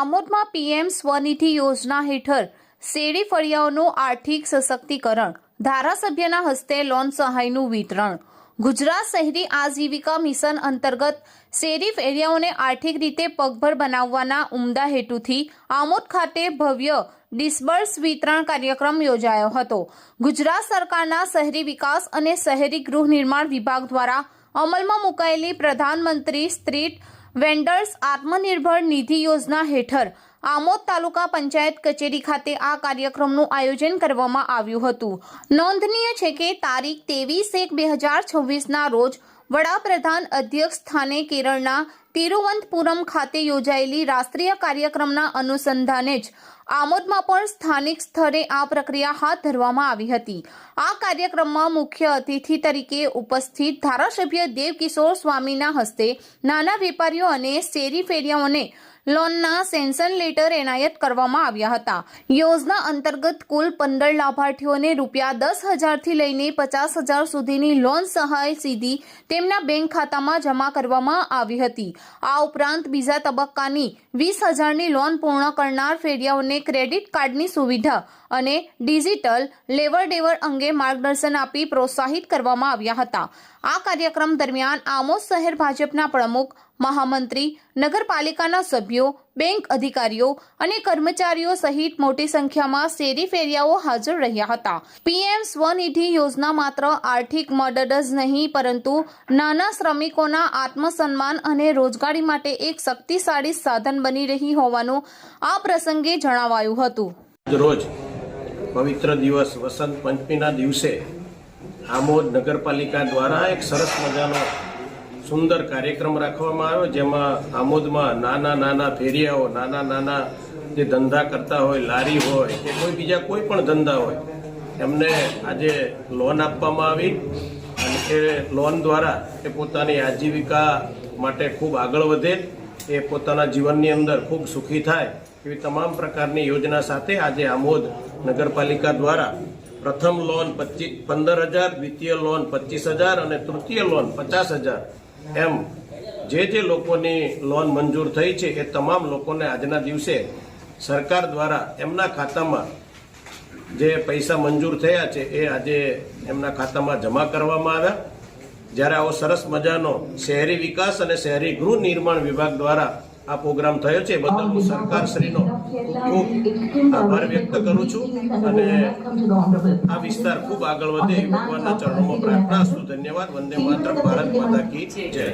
આમોદમાં PM Svanidhi યોજના હેઠળ શેરી ફળિયાઓનું આર્થિક સશક્તિકરણ, ધારાસભ્યના હસ્તે લોન સહાયનું વિતરણ. ગુજરાત શહેરી આજીવિકા મિશન અંતર્ગત શેરી ફેરિયાઓને આર્થિક રીતે પગભર બનાવવાના ઉમદા હેતુથી આમોદ ખાતે ભવ્ય ડિસ્બર્સ વિતરણ કાર્યક્રમ યોજાયો હતો. ગુજરાત સરકારના શહેરી વિકાસ અને શહેરી ગૃહ નિર્માણ વિભાગ દ્વારા અમલમાં મુકાયેલી પ્રધાનમંત્રી સ્ટ્રીટ વેન્ડર્સ આત્મનિર્ભર નિધિ યોજના હેઠળ આમોદ તાલુકા પંચાયત કચેરી ખાતે આ કાર્યક્રમનું આયોજન કરવામાં આવ્યું હતું. નોંધનીય છે કે તારીખ ત્રેવીસ એક બે હજાર છવ્વીસના રોજ વડાપ્રધાન અધ્યક્ષ સ્થાને કેરળના તિરુવંતપુરમ ખાતે યોજાયેલી રાષ્ટ્રીય કાર્યક્રમના અનુસંધાને જ આમોદમાં પણ સ્થાનિક સ્તરે આ પ્રક્રિયા હાથ ધરવામાં આવી હતી. આ કાર્યક્રમમાં મુખ્ય અતિથિ તરીકે ઉપસ્થિત ધારાસભ્ય દેવકિશોર સ્વામીના હસ્તે નાના વેપારીઓ અને શેરી ફેરિયાઓને લોનના સેન્સન લેટર એનાયત કરવામાં આવ્યા હતા. યોજના અંતર્ગત કુલ પંદર લાભાર્થીઓને રૂપિયા દસ હજારથી લઈને પચાસ હજાર સુધીની લોન સહાય સીધી તેમના બેંક ખાતામાં જમા કરવામાં આવી હતી. આ ઉપરાંત બીજા તબક્કાની વીસ હજારની લોન પૂર્ણ કરનાર ફેરિયાઓને ક્રેડિટ કાર્ડની સુવિધા અને ડિજિટલ દેવડ અંગે માર્ગદર્શન આપી પ્રોત્સાહિત કરવામાં આવ્યા હતા. આ કાર્યક્રમ દરમિયાન આમોદ શહેર ભાજપના પ્રમુખ, મહામંત્રી, નગરપાલિકાના સભ્યો, બેંક અધિકારીઓ અને કર્મચારીઓ સહિત મોટી સંખ્યામાં શેરી ફેરિયાઓ હાજર રહ્યા હતા. પીએમ સ્વનિધિ યોજના માત્ર આર્થિક મદદ જ નહીં, પરંતુ નાના શ્રમિકોના આત્મસન્માન અને રોજગારી માટે એક શક્તિશાળી સાધન બની રહી હોવાનું આ પ્રસંગે જણાવાયું હતું. રોજ પવિત્ર દિવસ વસંત પંચમીના દિવસે આમોદ નગરપાલિકા દ્વારા એક સરસ મજાનો સુંદર કાર્યક્રમ રાખવામાં આવ્યો, જેમાં આમોદમાં નાના નાના ફેરિયાઓ, નાના નાના જે ધંધા કરતા હોય, લારી હોય કે કોઈ બીજા કોઈ પણ ધંધા હોય, એમને આજે લોન આપવામાં આવી અને એ લોન દ્વારા એ પોતાની આજીવિકા માટે ખૂબ આગળ વધે, એ પોતાના જીવનની અંદર ખૂબ સુખી થાય, એવી તમામ પ્રકારની યોજના સાથે આજે આમોદ નગરપાલિકા દ્વારા પ્રથમ લોન પચીસ પંદર હજાર દ્વિતીય લોન પચીસ હજાર અને તૃતીય લોન પચાસ હજાર એમ જે જે લોકોની લોન મંજૂર થઈ છે એ તમામ લોકોને આજના દિવસે સરકાર દ્વારા એમના ખાતામાં જે પૈસા મંજૂર થયા છે એ આજે એમના ખાતામાં જમા કરવામાં આવ્યા. જ્યારે આવો સરસ મજાનો શહેરી વિકાસ અને શહેરી ગૃહ નિર્માણ વિભાગ દ્વારા આ પ્રોગ્રામ થયો છે બદલ હું સરકારશ્રીનો ખૂબ આભાર વ્યક્ત કરું છું અને આ વિસ્તાર ખૂબ આગળ વધે ભગવાનના ચરણોમાં પ્રાર્થના છું. ધન્યવાદ. વંદે માત્ર ભારત માતા કી જય.